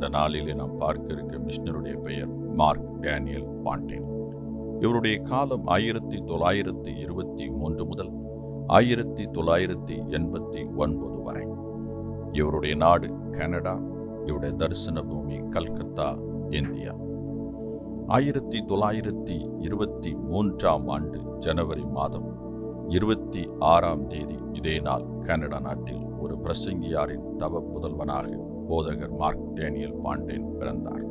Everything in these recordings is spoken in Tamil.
இந்த நாளிலே நாம் பார்க்க இருக்க மிஷினருடைய பெயர் மார்க் டேனியல் பாண்டேன். இவருடைய காலம் ஆயிரத்தி தொள்ளாயிரத்தி இருபத்தி மூன்று முதல் ஆயிரத்தி தொள்ளாயிரத்தி எண்பத்தி ஒன்பது வரை. இவருடைய நாடு கனடா இவருடைய தரிசன பூமி கல்கத்தா இந்தியா. ஆயிரத்தி தொள்ளாயிரத்தி இருபத்தி மூன்றாம் ஆண்டு ஜனவரி மாதம் இருபத்தி ஆறாம் தேதி இதே நாள் கனடா நாட்டில் ஒரு பிரசங்கியாரின் தவ புதல்வனாக போதகர் மார்க் டேனியல் பாண்டேன் பிறந்தார்.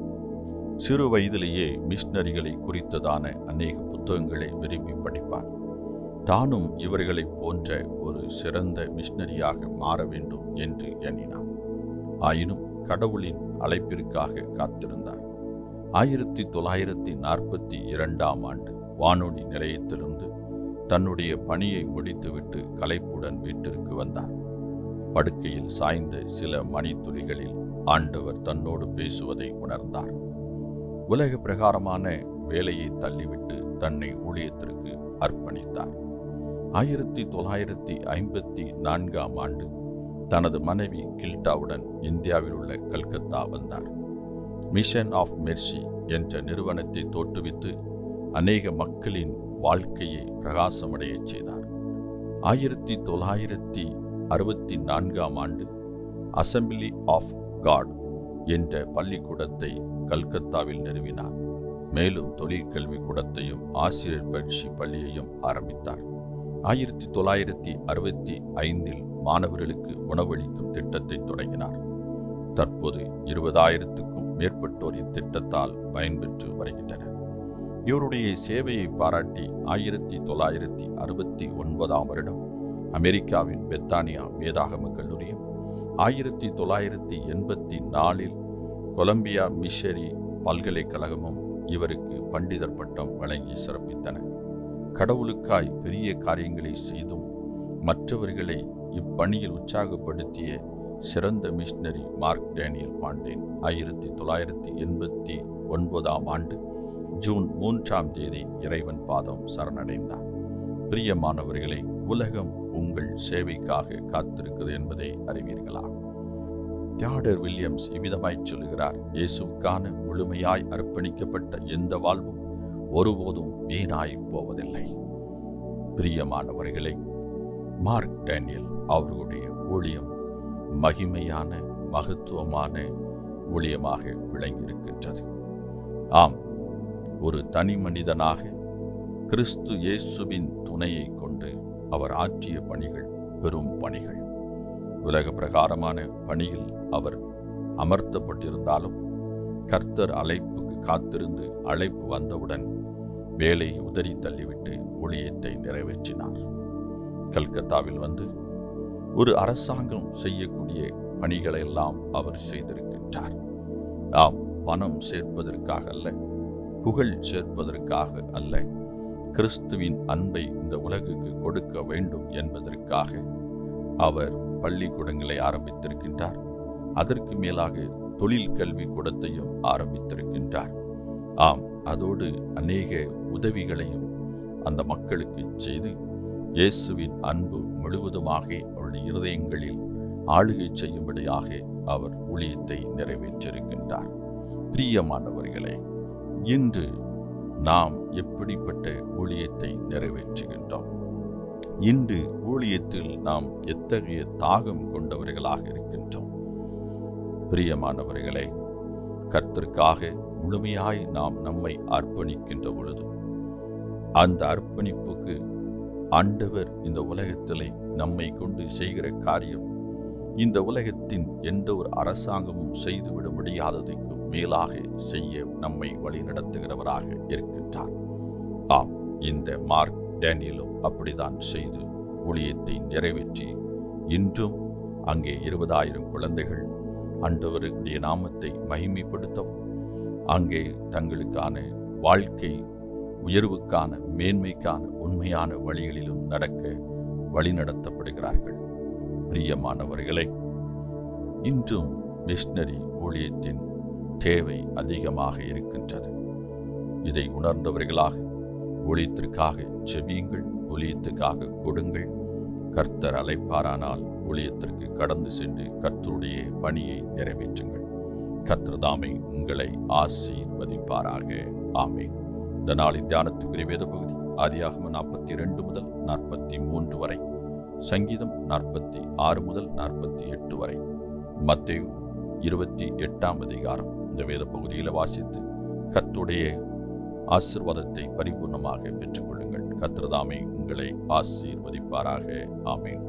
சிறு வயதிலேயே மிஷினரிகளை குறித்ததான அநேக புத்தகங்களை விரும்பி படிப்பார். தானும் இவர்களைப் போன்ற ஒரு சிறந்த மிஷினரியாக மாற வேண்டும் என்று எண்ணினார் ஆயினும் கடவுளின் அழைப்பிற்காக காத்திருந்தார். ஆயிரத்தி தொள்ளாயிரத்தி நாற்பத்தி இரண்டாம் ஆண்டு வானொலி நிலையத்திலிருந்து தன்னுடைய பணியை முடித்துவிட்டு கலைப்புடன் வீட்டிற்கு வந்தார். படுக்கையில் சாய்ந்த சில மணித்துளிகளில் ஆண்டவர் தன்னோடு பேசுவதை உணர்ந்தார். உலக பிரகாரமான வேலையை தள்ளிவிட்டு தன்னை ஊழியத்திற்கு அர்ப்பணித்தார். ஆயிரத்தி தொள்ளாயிரத்தி ஐம்பத்தி நான்காம் ஆண்டு தனது மனைவி கில்டாவுடன் இந்தியாவில் உள்ள கல்கத்தா வந்தார். மிஷன் ஆஃப் மெர்சி என்ற நிறுவனத்தை தோற்றுவித்து அநேக மக்களின் வாழ்க்கையை பிரகாசமடையச் செய்தார். ஆயிரத்தி தொள்ளாயிரத்தி அறுபத்தி நான்காம் ஆண்டு அசம்பிளி ஆஃப் காட் என்ற பள்ளிக்கூடத்தை கல்கத்தாவில் நிறுவினார். மேலும் தொழிற்கல்வி கூடத்தையும் ஆசிரியர் பயிற்சி பள்ளியையும் ஆரம்பித்தார். ஆயிரத்தி தொள்ளாயிரத்தி அறுபத்தி ஐந்தில் மாணவர்களுக்கு உணவளிக்கும் திட்டத்தை தொடங்கினார். தற்போது இருபதாயிரத்துக்கும் மேற்பட்டோர் இத்திட்டத்தால் பயன்பெற்று வருகின்றனர். இவருடைய சேவையை பாராட்டி ஆயிரத்தி தொள்ளாயிரத்தி அறுபத்தி ஒன்பதாம் வருடம் அமெரிக்காவின் பெத்தானியா வேதாகம கல்லூரியும் ஆயிரத்தி தொள்ளாயிரத்தி எண்பத்தி நாலில் கொலம்பியா மிஷரி பல்கலைக்கழகமும் இவருக்கு பண்டிதர் பட்டம் வழங்கி சிறப்பித்தன. கடவுளுக்காய் பெரிய காரியங்களை செய்தும் மற்றவர்களை இப்பணியில் உற்சாகப்படுத்திய சிறந்த மிஷனரி மார்க் டேனியல் பாண்டேன் ஆயிரத்தி தொள்ளாயிரத்தி எண்பத்தி ஒன்பதாம் ஆண்டு ஜூன் மூன்றாம் தேதி இறைவன் பாதம் சரணடைந்தார். பிரியமானவர்களை உலகம் உங்கள் சேவைக்காக காத்திருக்கிறது என்பதை அறிவீர்களா? தியாடர் வில்லியம்ஸ் இவ்விதமாய் சொல்கிறார் இயேசுக்கான முழுமையாய் அர்ப்பணிக்கப்பட்ட எந்த வாழ்வும் ஒருபோதும் வீணாய் போவதில்லை. பிரியமானவர்களை மார்க் டேனியல் அவர்களுடைய ஊழியம் மகிமையான மகத்துவமான ஊழியமாக விளங்கியிருக்கின்றது. ஆம் ஒரு தனி மனிதனாக கிறிஸ்து இயேசுவின் துணையை கொண்டு அவர் ஆற்றிய பணிகள் பெரும் பணிகள். உலக பிரகாரமான பணியில் அவர் அமர்த்தப்பட்டிருந்தாலும் கர்த்தர் அழைப்புக்கு காத்திருந்து அழைப்பு வந்தவுடன் வேலை உதறி தள்ளிவிட்டு ஊழியத்தை நிறைவேற்றினார். கல்கத்தாவில் வந்து ஒரு அரசாங்கம் செய்யக்கூடிய பணிகளை எல்லாம் அவர் செய்திருக்கின்றார். நாம் பணம் சேர்ப்பதற்காக அல்ல புகழ் சேர்ப்பதற்காக அல்ல கிறிஸ்துவின் அன்பை இந்த உலகுக்கு கொடுக்க வேண்டும் என்பதற்காக அவர் பள்ளிக்கூடங்களை ஆரம்பித்திருக்கின்றார். அதற்கு மேலாக தொழில் கல்வி கூடத்தையும் ஆரம்பித்திருக்கின்றார். ஆம் அதோடு அநேக உதவிகளையும் அந்த மக்களுக்கு செய்து இயேசுவின் அன்பு முழுவதுமாக அவருடைய இருதயங்களில் ஆளுகை செய்யும்படியாக அவர் ஊழியத்தை நிறைவேற்றிருக்கின்றார். பிரியமானவர்களே இன்று நாம் எப்படிப்பட்ட ஊழியத்தை நிறைவேற்றுகின்றோம்? இன்று ஊழியத்தில் நாம் எத்தகைய தாகம் கொண்டவர்களாக இருக்கின்றோம்? பிரியமானவர்களே கர்த்தருக்காக முழுமையாய் நாம் நம்மை அர்ப்பணிக்கின்ற பொழுது அந்த அர்ப்பணிப்புக்கு ஆண்டவர் இந்த உலகத்திலே நம்மை கொண்டு செய்கிற காரியம் இந்த உலகத்தின் எந்த ஒரு அரசாங்கமும் செய்துவிட முடியாததுக்கு மேலாக செய்ய நம்மை வழிநடத்துகிறவராக இருக்கின்றார். ஆம் இந்த மார்க் டேனியலும் அப்படிதான் செய்து ஊழியத்தை நிறைவேற்றி இன்றும் அங்கே இருபதாயிரம் குழந்தைகள் ஆண்டவருடைய நாமத்தை மகிமைப்படுத்தவும் அங்கே தங்களுக்கான வாழ்க்கை உயர்வுக்கான மேன்மைக்கான உண்மையான வழிகளிலும் நடக்க வழிநடத்தப்படுகிறார்கள். பிரியமானவர்களே இன்றும் மிஷினரி ஊழியத்தின் தேவை அதிகமாக இருக்கின்றது. இதை உணர்ந்தவர்களாக ஊழியத்திற்காக செவியுங்கள் ஊழியத்துக்காக கொடுங்கள். கர்த்தர் அழைப்பாரானால் ஊழியத்திற்கு கடந்து சென்று கர்த்தருடைய பணியை நிறைவேற்றுங்கள். கர்த்தர்தாமை உங்களை ஆசீர்வதிப்பாராக. ஆமே இந்த நாளின் தியானத்துக்குரிய வேத பகுதி? ஆதியாகம நாற்பத்தி இரண்டு முதல் நாற்பத்தி மூன்று வரை. சங்கீதம் நாற்பத்தி ஆறு முதல் நாற்பத்தி எட்டு வரை. மத்தேயு இருபத்தி எட்டாம் அதிகாரம். இந்த வேத பகுதியில் வாசித்து கத்துடைய ஆசிர்வாதத்தை பரிபூர்ணமாக பெற்றுக்கொள்ளுங்கள். கத்திரதாமே உங்களை ஆசீர்வதிப்பாராக. ஆமேன்.